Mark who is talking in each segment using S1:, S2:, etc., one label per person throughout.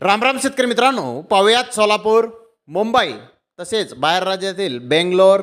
S1: रामराम शेतकरी मित्रांनो पाहुयात सोलापूर मुंबई तसेच बाहेर राज्यातील बेंगलोर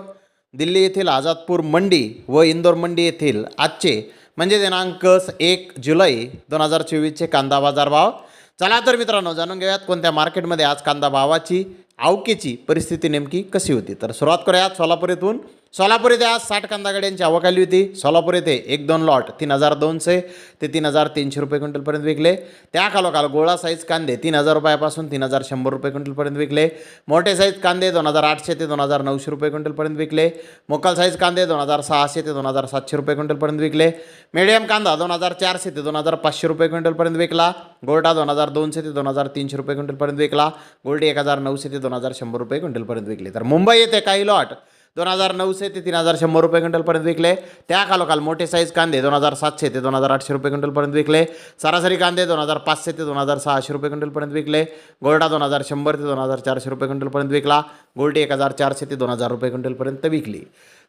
S1: दिल्ली येथील आझादपूर मंडी व इंदोर मंडी येथील आजचे म्हणजे दिनांक एक जुलै दोन हजार चोवीसचे कांदा बाजार भाव चला तर मित्रांनो जाणून घेऊयात कोणत्या मार्केटमध्ये आज कांदा भावाची आवकेची परिस्थिती नेमकी कशी होती. तर सुरुवात करूयात सोलापूर येथून. सोलापूर येथे आज साठ कांदा गाड्यांची आवक आली होती. सोलापूर येथे एक दोन लॉट तीन हजार दोनशे ते तीन हजार तीनशे रुपये क्विंटलपर्यंत विकले. त्या खालोखाल गोळा साईज कांदे तीन हजार रुपयापासून तीन हजार शंभर रुपये क्विंटलपर्यंत विकले. मोठे साईज कांदे दोन हजार आठशे ते दोन हजार नऊशे रुपये क्विंटलपर्यंत विकले. मोकल साईज कांदे दोन हजार सहाशे ते दोन हजार सातशे रुपये क्विंटलपर्यंत विकले. मीडियम कांदा दोन हजार चारशे ते दोन हजार पाचशे रुपये क्विंटलपर्यंत विकला. गोल्डा दोन हजार दोनशे ते दोन हजार तीनशे रुपये क्विंटलपर्यंत विकला. गोल्डी एक हजार नऊशे ते दोन हजार शंभर रुपये क्विंटलपर्यंत विकले. तर मुंबई येथे काही लॉट दोन हजार नऊशे ते तीन हजार शंभर रुपये क्विंटलपर्यंत विकले. त्या खालोखाल मोठे साईज कांदे दोन हजार सातशे ते दोन हजार आठशे रुपये क्विंटलपर्यंत विकले. सरासरी कांदे दोन हजार पाचशे ते दोन हजार सहाशे रुपये क्विंटलपर्यंत विकले. गोल्डा दोन हजार शंभर ते दोन हजार चारशे रुपये क्विंटलपर्यंत विकला. गोल्डी एक हजार चारशे ते दोन हजार रुपये क्विंटलपर्यंत विकली.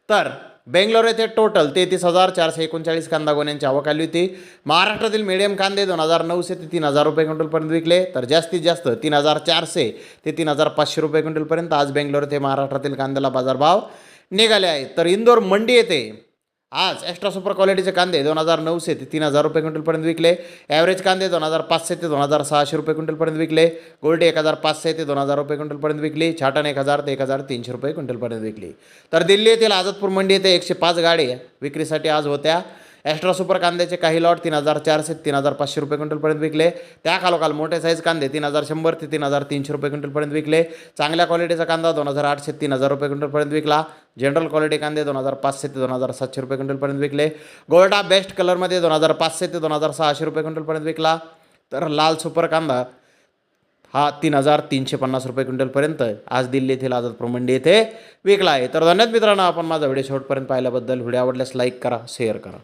S1: तर बेंगलोर येथे टोटल तेहतीस हजार चारशे एकोणचाळीस कांदा गोण्यांची आवक आली होती. महाराष्ट्रातील मिडियम कांदे दोन हजार नऊशे ते तीन हजार रुपये क्विंटलपर्यंत विकले. तर जास्तीत जास्त तीन हजार चारशे ते तीन हजार पाचशे रुपये क्विंटलपर्यंत आज बेंगलोर येथे महाराष्ट्रातील कांद्याला बाजारभाव निघाले आहेत. तर इंदोर मंडी येथे आज एक्स्ट्रा सुपर क्वालिटीचे कांदे दोन हजार नऊशे ते तीन हजार रुपये क्विंटलपर्यंत विकले. ॲव्हरेज कांदे दोन हजार पाचशे ते दोन हजार सहाशे रुपये क्विंटलपर्यंत विकले. गोल्डी एक हजार पाचशे ते दोन हजार रुपये क्विंटलपर्यंत विकली. छाटण एक हजार ते एक हजार तीनशे रुपये क्विंटलपर्यंत विकली. तर दिल्ली येथील आझादपूर मंडी येथे एकशे पाच गाडी विक्रीसाठी आज होत्या. ॲस्ट्रा सुपर कांद्याचे काही लॉट तीन हजार चारशे तीन हजार पाचशे रुपये क्विंटलपर्यंत विकले. त्या खालोखाल मोठे साईज कांदे तीन हजार शंभर ते तीन हजार तीनशे रुपये क्विंटलपर्यंत विकले. चांगल्या क्वालिटीचा कांदा दोन हजार आठशे तीन हजार रुपये क्विंटलपर्यंत विकला. जनरल क्वालिटी कांदे दोन हजार पाचशे ते दोन हजार सातशे रुपये क्विंटलपर्यंत विकले. गोल्डा बेस्ट कलरमध्ये दोन हजार पाचशे ते दोन हजार सहाशे रुपये क्विंटलपर्यंत विकला. तर लाल सुपर कांदा हा तीन हजार तीनशे पन्नास रुपये क्विंटलपर्यंत आज दिल्ली येथील आझाद प्रमंडी येथे विकला आहे. तर धन्यवाद मित्रांनो आपण माझा व्हिडिओ शेवटपर्यंत पाहिल्याबद्दल. व्हिडिओ आवडल्यास लाईक करा शेअर करा.